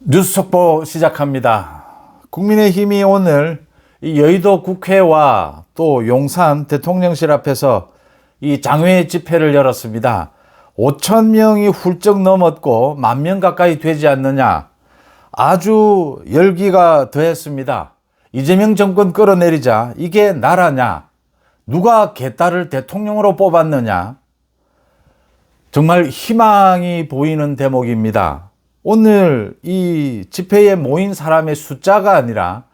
뉴스 속보 시작합니다. 국민의힘이 오늘 이 여의도 국회와 또 용산 대통령실 앞에서 이 장외 집회를 열었습니다. 5천 명이 훌쩍 넘었고 만 명 가까이 되지 않느냐. 아주 열기가 더했습니다. 이재명 정권 끌어내리자 이게 나라냐? 누가 개딸을 대통령으로 뽑았느냐? 정말 희망이 보이는 대목입니다. 오늘 이 집회에 모인 사람의 숫자가 아니라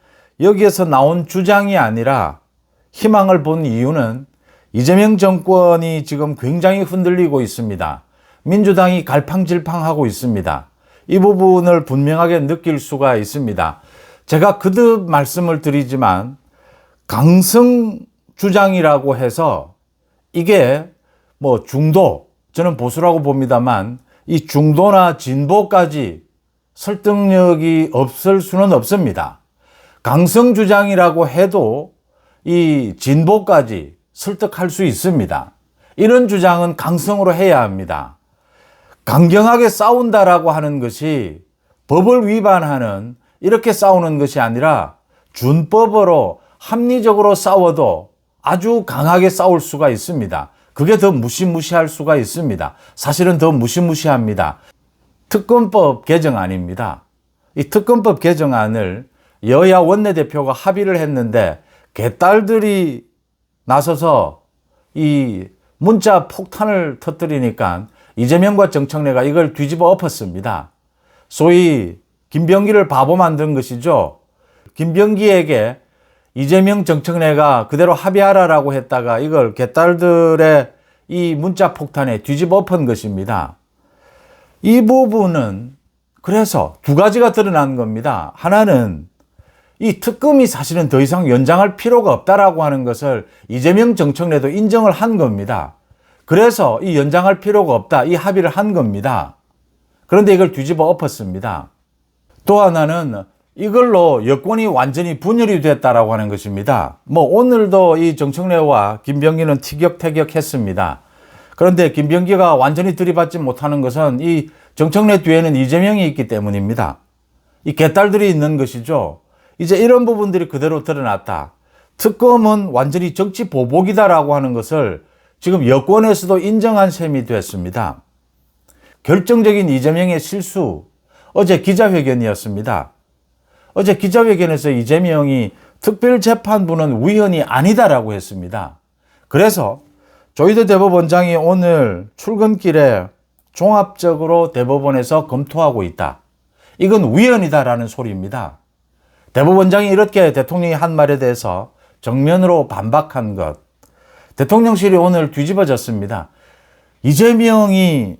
여기에서 나온 주장이 아니라 희망을 본 이유는 이재명 정권이 지금 굉장히 흔들리고 있습니다. 민주당이 갈팡질팡하고 있습니다. 이 부분을 분명하게 느낄 수가 있습니다. 제가 거듭 말씀을 드리지만 강성 주장이라고 해서 이게 뭐 중도 저는 보수라고 봅니다만 이 중도나 진보까지 설득력이 없을 수는 없습니다. 강성 주장이라고 해도 이 진보까지 설득할 수 있습니다. 이런 주장은 강성으로 해야 합니다. 강경하게 싸운다라고 하는 것이 법을 위반하는 이렇게 싸우는 것이 아니라 준법으로 합리적으로 싸워도 아주 강하게 싸울 수가 있습니다. 그게 더 무시무시할 수가 있습니다. 사실은 더 무시무시합니다. 특검법 개정안입니다. 이 특검법 개정안을 여야 원내대표가 합의를 했는데 개딸들이 나서서 이 문자 폭탄을 터뜨리니까 이재명과 정청래가 이걸 뒤집어 엎었습니다. 소위 김병기를 바보 만든 것이죠. 김병기에게 이재명 정청래가 그대로 합의하라라고 했다가 이걸 개딸들의 이 문자 폭탄에 뒤집어 엎은 것입니다. 이 부분은 그래서 두 가지가 드러난 겁니다. 하나는 이 특검이 사실은 더 이상 연장할 필요가 없다라고 하는 것을 이재명 정청래도 인정을 한 겁니다. 그래서 이 연장할 필요가 없다. 이 합의를 한 겁니다. 그런데 이걸 뒤집어 엎었습니다. 또 하나는 이걸로 여권이 완전히 분열이 됐다라고 하는 것입니다. 뭐 오늘도 이 정청래와 김병기는 티격태격했습니다. 그런데 김병기가 완전히 들이받지 못하는 것은 이 정청래 뒤에는 이재명이 있기 때문입니다. 이 개딸들이 있는 것이죠. 이제 이런 부분들이 그대로 드러났다. 특검은 완전히 정치 보복이다라고 하는 것을 지금 여권에서도 인정한 셈이 됐습니다. 결정적인 이재명의 실수, 어제 기자회견이었습니다. 어제 기자회견에서 이재명이 특별재판부는 위헌이 아니다라고 했습니다. 그래서 조희대 대법원장이 오늘 출근길에 종합적으로 대법원에서 검토하고 있다. 이건 위헌이다라는 소리입니다. 대법원장이 이렇게 대통령이 한 말에 대해서 정면으로 반박한 것. 대통령실이 오늘 뒤집어졌습니다. 이재명이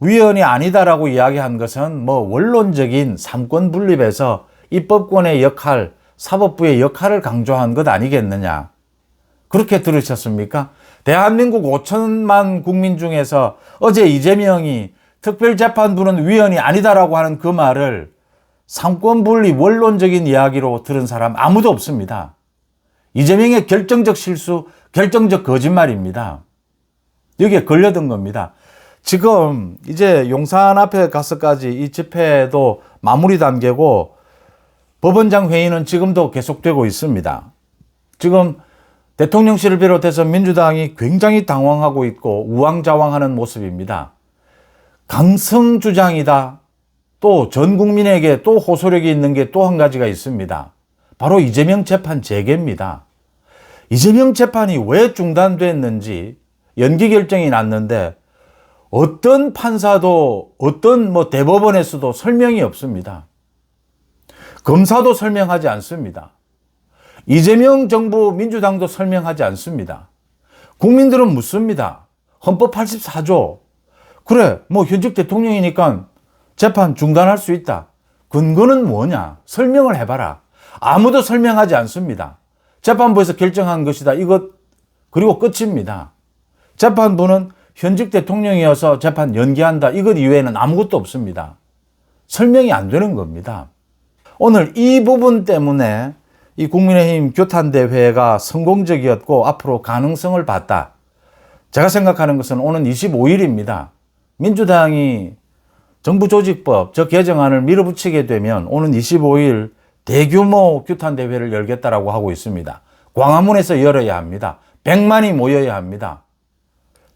위헌이 아니다라고 이야기한 것은 뭐 원론적인 삼권 분립에서 입법권의 역할, 사법부의 역할을 강조한 것 아니겠느냐. 그렇게 들으셨습니까? 대한민국 5천만 국민 중에서 어제 이재명이 특별재판부는 위헌이 아니다라고 하는 그 말을 삼권분리 원론적인 이야기로 들은 사람 아무도 없습니다. 이재명의 결정적 실수, 결정적 거짓말입니다. 여기에 걸려든 겁니다. 지금 이제 용산 앞에 가서까지 이 집회도 마무리 단계고 법원장 회의는 지금도 계속되고 있습니다. 지금 대통령실을 비롯해서 민주당이 굉장히 당황하고 있고 우왕좌왕하는 모습입니다. 강성 주장이다. 또 전 국민에게 또 호소력이 있는 게 또 한 가지가 있습니다. 바로 이재명 재판 재개입니다. 이재명 재판이 왜 중단됐는지 연기 결정이 났는데 어떤 판사도 어떤 뭐 대법원에서도 설명이 없습니다. 검사도 설명하지 않습니다. 이재명 정부 민주당도 설명하지 않습니다. 국민들은 묻습니다. 헌법 84조. 그래, 뭐 현직 대통령이니까 재판 중단할 수 있다. 근거는 뭐냐? 설명을 해봐라. 아무도 설명하지 않습니다. 재판부에서 결정한 것이다. 이것, 그리고 끝입니다. 재판부는 현직 대통령이어서 재판 연기한다. 이것 이외에는 아무것도 없습니다. 설명이 안 되는 겁니다. 오늘 이 부분 때문에 이 국민의힘 교탄대회가 성공적이었고 앞으로 가능성을 봤다. 제가 생각하는 것은 오는 25일입니다. 민주당이 정부 조직법 저 개정안을 밀어붙이게 되면 오는 25일 대규모 규탄 대회를 열겠다라고 하고 있습니다. 광화문에서 열어야 합니다. 100만이 모여야 합니다.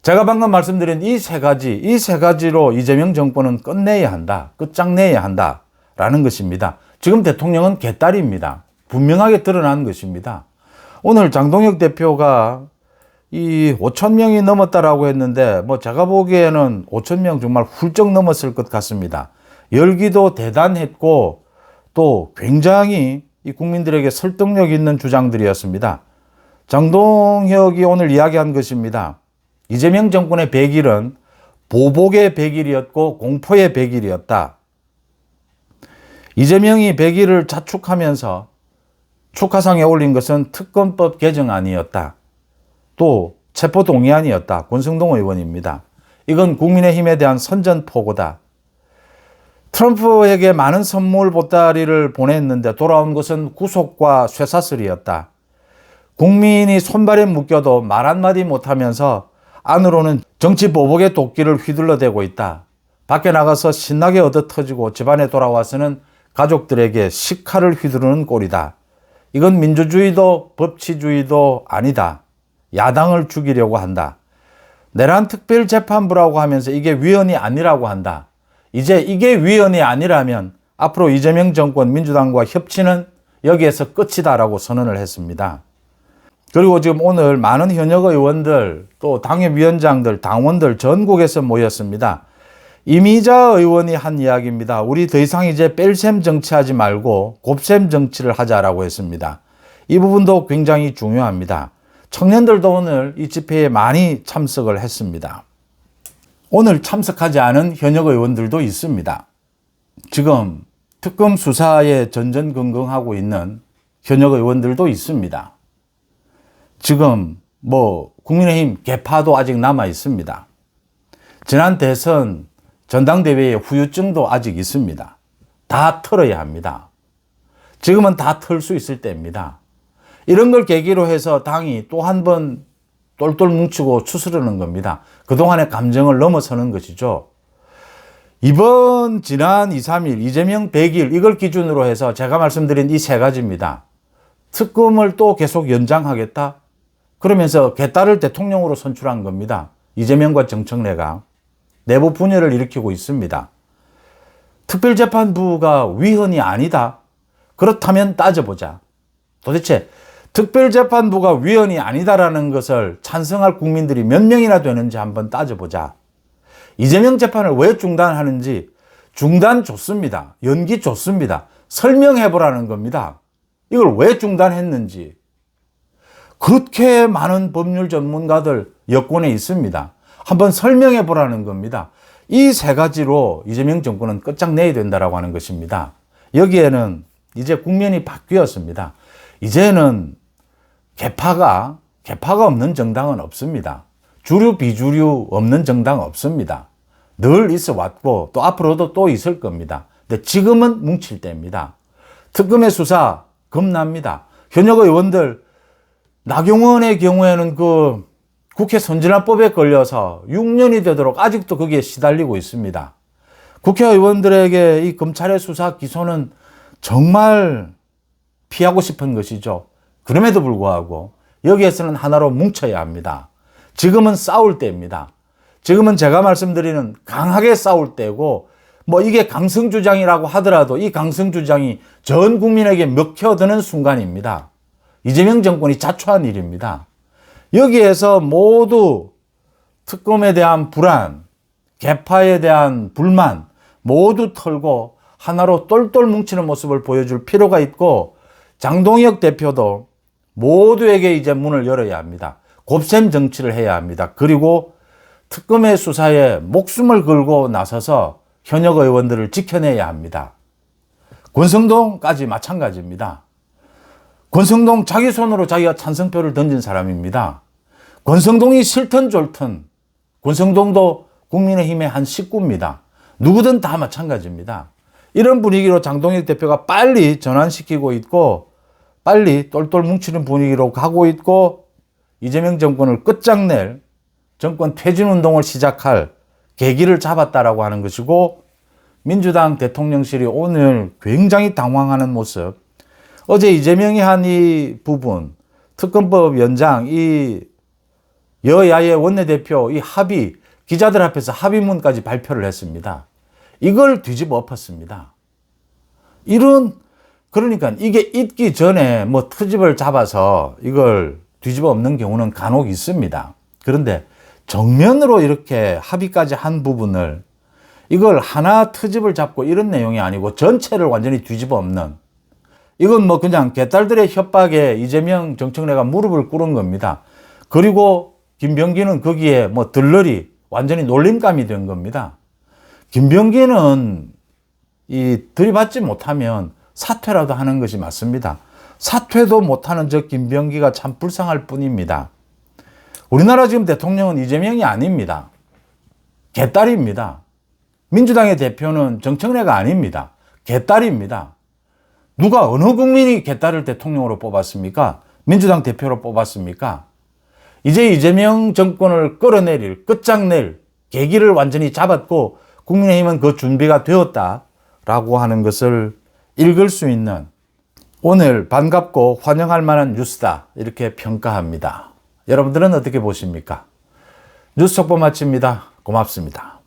제가 방금 말씀드린 이 세 가지, 이 세 가지로 이재명 정권은 끝내야 한다. 끝장내야 한다. 라는 것입니다. 지금 대통령은 개딸입니다. 분명하게 드러난 것입니다. 오늘 장동혁 대표가 이 5천 명이 넘었다라고 했는데 뭐 제가 보기에는 5천 명 정말 훌쩍 넘었을 것 같습니다. 열기도 대단했고 또 굉장히 이 국민들에게 설득력 있는 주장들이었습니다. 장동혁이 오늘 이야기한 것입니다. 이재명 정권의 100일은 보복의 100일이었고 공포의 100일이었다. 이재명이 100일을 자축하면서 축하상에 올린 것은 특검법 개정안이었다. 또 체포동의안이었다. 권성동 의원입니다. 이건 국민의힘에 대한 선전포고다. 트럼프에게 많은 선물 보따리를 보냈는데 돌아온 것은 구속과 쇠사슬이었다. 국민이 손발에 묶여도 말 한마디 못하면서 안으로는 정치 보복의 도끼를 휘둘러대고 있다. 밖에 나가서 신나게 얻어 터지고 집안에 돌아와서는 가족들에게 식칼을 휘두르는 꼴이다. 이건 민주주의도 법치주의도 아니다. 야당을 죽이려고 한다. 내란 특별재판부라고 하면서 이게 위헌이 아니라고 한다. 이제 이게 위헌이 아니라면 앞으로 이재명 정권 민주당과 협치는 여기에서 끝이다라고 선언을 했습니다. 그리고 지금 오늘 많은 현역 의원들 또 당협위원장들 당원들 전국에서 모였습니다. 이미자 의원이 한 이야기입니다. 우리 더 이상 이제 뺄셈 정치하지 말고 곱셈 정치를 하자라고 했습니다. 이 부분도 굉장히 중요합니다. 청년들도 오늘 이 집회에 많이 참석을 했습니다. 오늘 참석하지 않은 현역 의원들도 있습니다. 지금 특검 수사에 전전긍긍하고 있는 현역 의원들도 있습니다. 지금 뭐 국민의힘 개파도 아직 남아 있습니다. 지난 대선 전당대회의 후유증도 아직 있습니다. 다 털어야 합니다. 지금은 다 털 수 있을 때입니다. 이런 걸 계기로 해서 당이 또 한 번 똘똘 뭉치고 추스르는 겁니다. 그동안의 감정을 넘어서는 것이죠. 이번 지난 2, 3일 이재명 100일 이걸 기준으로 해서 제가 말씀드린 이 세 가지입니다. 특검을 또 계속 연장하겠다? 그러면서 개딸을 대통령으로 선출한 겁니다. 이재명과 정청래가 내부 분열을 일으키고 있습니다. 특별재판부가 위헌이 아니다. 그렇다면 따져보자. 도대체 특별재판부가 위헌이 아니다라는 것을 찬성할 국민들이 몇 명이나 되는지 한번 따져보자. 이재명 재판을 왜 중단하는지 중단 좋습니다. 연기 좋습니다. 설명해 보라는 겁니다. 이걸 왜 중단했는지. 그렇게 많은 법률 전문가들 여권에 있습니다. 한번 설명해 보라는 겁니다. 이 세 가지로 이재명 정권은 끝장내야 된다라고 하는 것입니다. 여기에는 이제 국면이 바뀌었습니다. 이제는 개파가 개파가 없는 정당은 없습니다. 주류 비주류 없는 정당 없습니다. 늘 있어 왔고 또 앞으로도 또 있을 겁니다. 근데 지금은 뭉칠 때입니다. 특검의 수사 겁납니다. 현역 의원들 나경원의 경우에는 그 국회 선진화법에 걸려서 6년이 되도록 아직도 거기에 시달리고 있습니다. 국회의원들에게 이 검찰의 수사 기소는 정말 피하고 싶은 것이죠. 그럼에도 불구하고 여기에서는 하나로 뭉쳐야 합니다. 지금은 싸울 때입니다. 지금은 제가 말씀드리는 강하게 싸울 때고 뭐 이게 강성주장이라고 하더라도 이 강성주장이 전 국민에게 먹혀드는 순간입니다. 이재명 정권이 자초한 일입니다. 여기에서 모두 특검에 대한 불안, 개파에 대한 불만 모두 털고 하나로 똘똘 뭉치는 모습을 보여줄 필요가 있고 장동혁 대표도 모두에게 이제 문을 열어야 합니다. 곱셈 정치를 해야 합니다. 그리고 특검의 수사에 목숨을 걸고 나서서 현역 의원들을 지켜내야 합니다. 권성동까지 마찬가지입니다. 권성동 자기 손으로 자기가 찬성표를 던진 사람입니다. 권성동이 싫든 좋든 권성동도 국민의힘의 한 식구입니다. 누구든 다 마찬가지입니다. 이런 분위기로 장동혁 대표가 빨리 전환시키고 있고 빨리 똘똘 뭉치는 분위기로 가고 있고 이재명 정권을 끝장낼 정권 퇴진 운동을 시작할 계기를 잡았다라고 하는 것이고 민주당 대통령실이 오늘 굉장히 당황하는 모습. 어제 이재명이 한 이 부분, 특검법 연장, 이 여야의 원내대표 이 합의, 기자들 앞에서 합의문까지 발표를 했습니다. 이걸 뒤집어 엎었습니다. 이런, 그러니까 이게 있기 전에 뭐 트집을 잡아서 이걸 뒤집어 엎는 경우는 간혹 있습니다. 그런데 정면으로 이렇게 합의까지 한 부분을 이걸 하나 트집을 잡고 이런 내용이 아니고 전체를 완전히 뒤집어 엎는 이건 뭐 그냥 개딸들의 협박에 이재명 정청래가 무릎을 꿇은 겁니다. 그리고 김병기는 거기에 뭐 들러리 완전히 놀림감이 된 겁니다. 김병기는 이 들이받지 못하면 사퇴라도 하는 것이 맞습니다. 사퇴도 못하는 저 김병기가 참 불쌍할 뿐입니다. 우리나라 지금 대통령은 이재명이 아닙니다. 개딸입니다. 민주당의 대표는 정청래가 아닙니다. 개딸입니다. 누가 어느 국민이 개딸을 대통령으로 뽑았습니까? 민주당 대표로 뽑았습니까? 이제 이재명 정권을 끌어내릴, 끝장낼 계기를 완전히 잡았고 국민의힘은 그 준비가 되었다라고 하는 것을 읽을 수 있는 오늘 반갑고 환영할 만한 뉴스다 이렇게 평가합니다. 여러분들은 어떻게 보십니까? 뉴스 속보 마칩니다. 고맙습니다.